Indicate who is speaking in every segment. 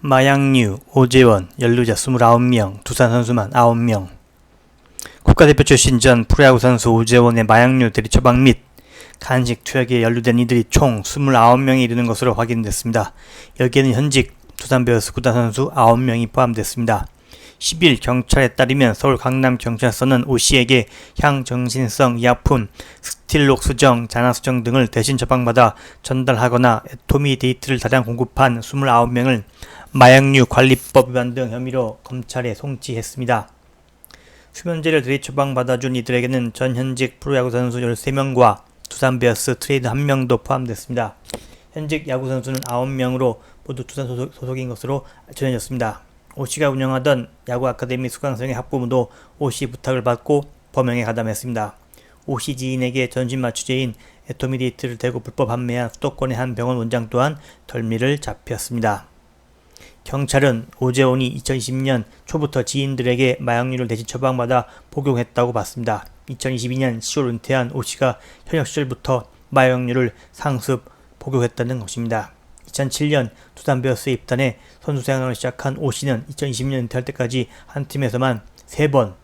Speaker 1: 마양류, 오재원, 연루자 29명, 두산 선수만 9명. 국가대표 출신 전 프로야구 선수 오재원의 마약류 대리 처방 및 간식 투약에 연루된 이들이 총 29명이 이르는 것으로 확인됐습니다. 여기에는 현직 두산 베어스 구단 선수 9명이 포함됐습니다. 10일 경찰에 따르면 서울 강남경찰서는 오 씨에게 향정신성 의약품, 스틸록 수정, 자나 수정 등을 대신 처방받아 전달하거나 애토미 데이트를 다량 공급한 29명을 마약류 관리법 위반 등 혐의로 검찰에 송치했습니다. 수면제를 들이 처방받아준 이들에게는 전 현직 프로야구 선수 13명과 두산 베어스 트레이드 1명도 포함됐습니다. 현직 야구 선수는 9명으로 모두 두산 소속, 소속인 것으로 전해졌습니다. 오 씨가 운영하던 야구 아카데미 수강생의 학부모도 오씨 부탁을 받고 범행에 가담했습니다. 오씨 지인에게 전신 마취제인 에토미데이트를 대고 불법 판매한 수도권의 한 병원 원장 또한 덜미를 잡혔습니다. 경찰은 오재원이 2020년 초부터 지인들에게 마약류를 대신 처방받아 복용했다고 봤습니다. 2022년 10월 은퇴한 오 씨가 현역 시절부터 마약류를 상습 복용했다는 것입니다. 2007년 두산 베어스에 입단해 선수 생활을 시작한 오 씨는 2020년 은퇴할 때까지 한 팀에서만 3번의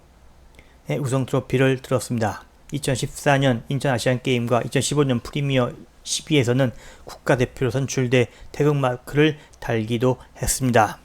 Speaker 1: 우승 트로피를 들었습니다. 2014년 인천 아시안 게임과 2015년 프리미어 12에서는 국가대표로 선출돼 태극 마크를 달기도 했습니다.